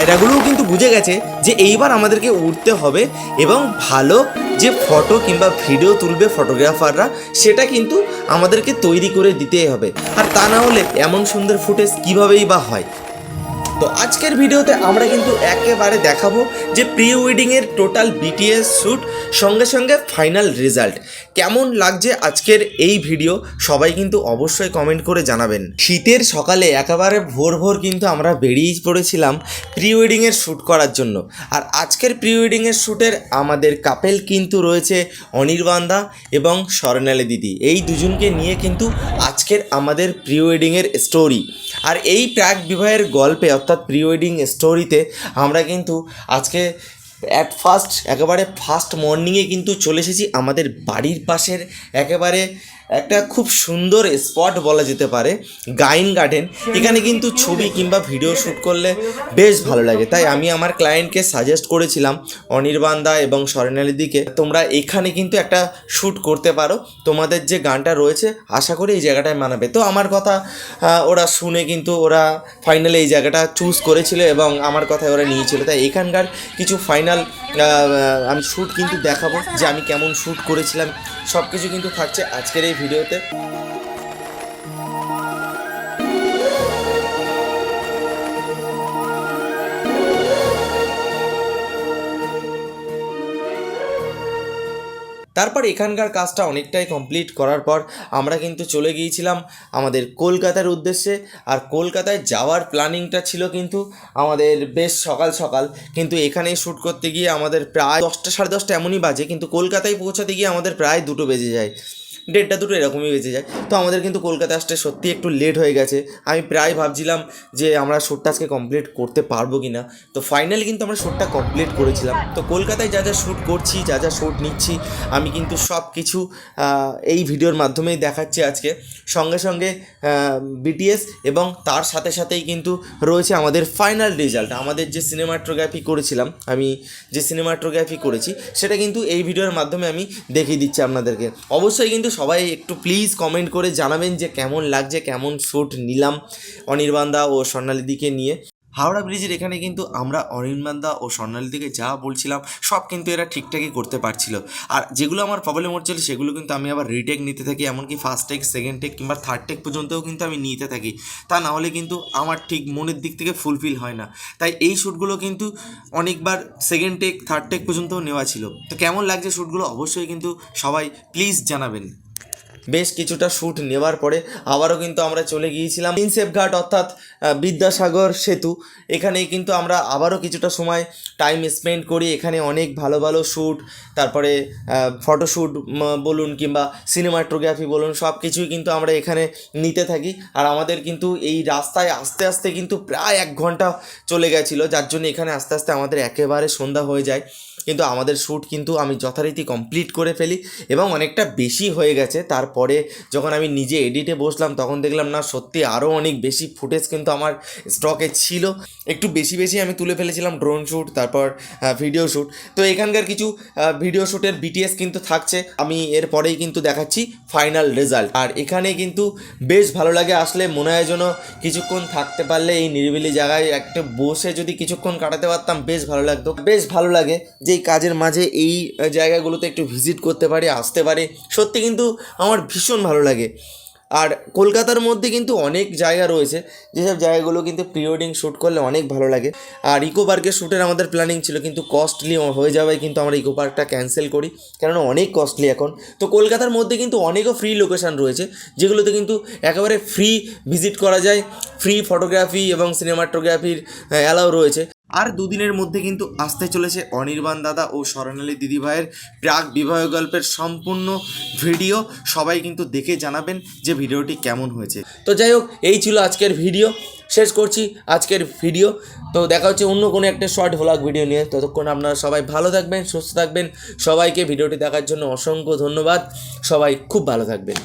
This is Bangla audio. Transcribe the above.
পায়রাগুলোও কিন্তু বুঝে গেছে যে এইবার আমাদেরকে উঠতে হবে এবং ভালো যে ফটো কিংবা ভিডিও তুলবে ফটোগ্রাফাররা, সেটা কিন্তু আমাদেরকে তৈরি করে দিতেই হবে। আর তা না হলে এমন সুন্দর ফুটেজ কীভাবেই বা হয়? তো আজকের ভিডিওতে আমরা কিন্তু একেবারে দেখাবো যে প্রি ওয়েডিংয়ের টোটাল বিটিএস শ্যুট, সঙ্গে সঙ্গে ফাইনাল রেজাল্ট। কেমন লাগছে আজকের এই ভিডিও? সবাই কিন্তু অবশ্যই কমেন্ট করে জানাবেন। শীতের সকালে একেবারে ভোর ভোর কিন্তু আমরা বেরিয়ে পড়েছিলাম প্রি ওয়েডিংয়ের শ্যুট করার জন্য। আর আজকের প্রি ওয়েডিংয়ের শ্যুটের আমাদের কাপেল কিন্তু রয়েছে অনির্বাণদা এবং স্বর্ণালী দিদি। এই দুজনকে নিয়ে কিন্তু আজকের আমাদের প্রি ওয়েডিংয়ের স্টোরি আর এই প্রাক বিবাহের গল্পে অর্থাৎ প্রি ওয়েডিং স্টোরিতে আমরা কিন্তু আজকে অ্যাট ফার্স্ট একেবারে ফার্স্ট মর্নিংয়ে কিন্তু চলে এসেছি আমাদের বাড়ির পাশের একেবারে একটা খুব সুন্দর স্পট বলা যেতে পারে গাইন গার্ডেন এখানে কিন্তু ছবি কিংবা ভিডিও শ্যুট করলে বেশ ভালো লাগে। তাই আমি আমার ক্লায়েন্টকে সাজেস্ট করেছিলাম অনির্বাণদা এবং স্বর্ণালীদিকে তোমরা এখানে কিন্তু একটা শ্যুট করতে পারো। তোমাদের যে গানটা রয়েছে, আশা করি এই জায়গাটায় মানাবে। তো আমার কথা ওরা শুনে কিন্তু ওরা ফাইনালি এই জায়গাটা চুজ করেছিল এবং আমার কথায় ওরা নিয়েছিল। তাই এখানকার কিছু ফাইনাল আমি শ্যুট কিন্তু দেখাবো যে আমি কেমন শ্যুট করেছিলাম। সব কিছু কিন্তু থাকছে আজকের এই ভিডিওতে। তারপর এখানকার কাজটা অনেকটাই কমপ্লিট করার পর আমরা কিন্তু চলে গিয়েছিলাম আমাদের কলকাতার উদ্দেশ্যে। আর কলকাতায় যাওয়ার প্ল্যানিংটা ছিল কিন্তু আমাদের বেশ সকাল সকাল। কিন্তু এখানেই শ্যুট করতে গিয়ে আমাদের প্রায় দশটা সাড়ে দশটা এমনই বাজে, কিন্তু কলকাতায় পৌঁছাতে গিয়ে আমাদের প্রায় দুটো বেজে যায়। দেড়টা দুটো এরকমই বেঁচে যায়। তো আমাদের কিন্তু কলকাতা আসতে সত্যি একটু লেট হয়ে গেছে। আমি প্রায় ভাবছিলাম যে আমরা শ্যুটটা আজকে কমপ্লিট করতে পারব কি না তো ফাইনালি কিন্তু আমরা শ্যুটটা কমপ্লিট করেছিলাম। তো কলকাতায় যা যা শ্যুট করছি, যা যা শ্যুট নিচ্ছি, আমি কিন্তু সব কিছু এই ভিডিওর মাধ্যমেই দেখাচ্ছি আজকে। সঙ্গে সঙ্গে বিটিএস এবং তার সাথে সাথেই কিন্তু রয়েছে আমাদের ফাইনাল রেজাল্ট আমাদের যে সিনেমাটোগ্রাফি করেছিলাম, আমি যে সিনেমাটোগ্রাফি করেছি, সেটা কিন্তু এই ভিডিওর মাধ্যমে আমি দেখিয়ে দিচ্ছি আপনাদেরকে। অবশ্যই কিন্তু সবাই একটু প্লিজ কমেন্ট করে জানাবেন যে কেমন লাগছে, কেমন শ্যুট নিলাম অনির্বাণদা ও স্বর্ণালীদিকে নিয়ে। হাওড়া ব্রিজের এখানে কিন্তু আমরা অনির্বাণদা ও স্বর্ণালীদিকে যা বলছিলাম, সব কিন্তু এরা ঠিকঠাকই করতে পারছিল। আর যেগুলো আমার প্রবলেম হচ্ছিল, সেগুলো কিন্তু আমি আবার রিটেক নিতে থাকি, এমনকি ফার্স্ট টেক সেকেন্ড টেক কিংবা থার্ড টেক পর্যন্তও কিন্তু আমি নিতে থাকি। তা না হলে কিন্তু আমার ঠিক মনের দিক থেকে ফুলফিল হয় না। তাই এই শ্যুটগুলো কিন্তু অনেকবার সেকেন্ড টেক থার্ড টেক পর্যন্তও নেওয়া ছিল। তো কেমন লাগছে শ্যুটগুলো অবশ্যই কিন্তু সবাই প্লিজ জানাবেন। বেশ কিছুটা শ্যুট নেওয়ার পরে আবারও কিন্তু আমরা চলে গিয়েছিলাম প্রিন্সেপ ঘাট অর্থাৎ বিদ্যাসাগর সেতু। এখানেই কিন্তু আমরা আবারও কিছুটা সময় টাইম স্পেন্ড করি। এখানে অনেক ভালো ভালো শ্যুট তারপরে ফটোশ্যুট বলুন কিংবা সিনেমাটোগ্রাফি বলুন সব কিছুই কিন্তু আমরা এখানে নিতে থাকি। আর আমাদের কিন্তু এই রাস্তায় আস্তে আস্তে কিন্তু প্রায় এক ঘণ্টা চলে গেছিল, যার জন্য এখানে আস্তে আস্তে আমাদের একেবারে সন্ধ্যা হয়ে যায়। কিন্তু আমাদের শ্যুট কিন্তু আমি যথারীতি কমপ্লিট করে ফেলি এবং অনেকটা বেশি হয়ে গেছে। তারপরে যখন আমি নিজে এডিটে বসলাম, তখন দেখলাম, না, সত্যি আরও অনেক বেশি ফুটেজ কিন্তু আমার স্টকে ছিল। একটু বেশি বেশি আমি তুলে ফেলেছিলাম ড্রোন শ্যুট তারপর ভিডিও শ্যুট তো এখানকার কিছু ভিডিও শ্যুটের বিটিএস কিন্তু থাকছে। আমি এরপরেই কিন্তু দেখাচ্ছি ফাইনাল রেজাল্ট আর এখানে কিন্তু বেশ ভালো লাগে, আসলে মনে হয় যেন কিছুক্ষণ থাকতে পারলে এই নিরিবিলি জায়গায় একটা বসে যদি কিছুক্ষণ কাটাতে পারতাম, বেশ ভালো লাগতো। বেশ ভালো লাগে যে এই কাজের মাঝে এই জায়গাগুলোতে একটু ভিজিট করতে পারি, আসতে পারি। সত্যি কিন্তু আমার ভীষণ ভালো লাগে। আর কলকাতার মধ্যে কিন্তু অনেক জায়গা রয়েছে, যেসব জায়গাগুলো কিন্তু প্রি ওয়েডিং শ্যুট করলে অনেক ভালো লাগে। আর ইকো পার্কের শ্যুটের আমাদের প্ল্যানিং ছিল, কিন্তু কস্টলি হয়ে যাওয়ায় কিন্তু আমরা ইকো পার্কটা ক্যান্সেল করি, কেননা অনেক কস্টলি এখন। তো কলকাতার মধ্যে কিন্তু অনেকও ফ্রি লোকেশান রয়েছে, যেগুলোতে কিন্তু একেবারে ফ্রি ভিজিট করা যায় ফ্রি ফটোগ্রাফি এবং সিনেমাটোগ্রাফির অ্যালাও রয়েছে। আর দুদিনের মধ্যে কিন্তু আসতে চলেছে অনির্বাণ দাদা ও স্বর্ণালী দিদিভাইয়ের প্রাক বিবাহ গল্পের সম্পূর্ণ ভিডিও। সবাই কিন্তু দেখে জানাবেন যে ভিডিওটি কেমন হয়েছে। তো যাই হোক, এই ছিল আজকের ভিডিও। শেষ করছি আজকের ভিডিও। তো দেখা হচ্ছে অন্য কোনো একটা শর্ট ভ্লগ ভিডিও নিয়ে। ততক্ষণ আপনারা সবাই ভালো থাকবেন, সুস্থ থাকবেন। সবাইকে ভিডিওটি দেখার জন্য অসংখ্য ধন্যবাদ। সবাই খুব ভালো থাকবেন।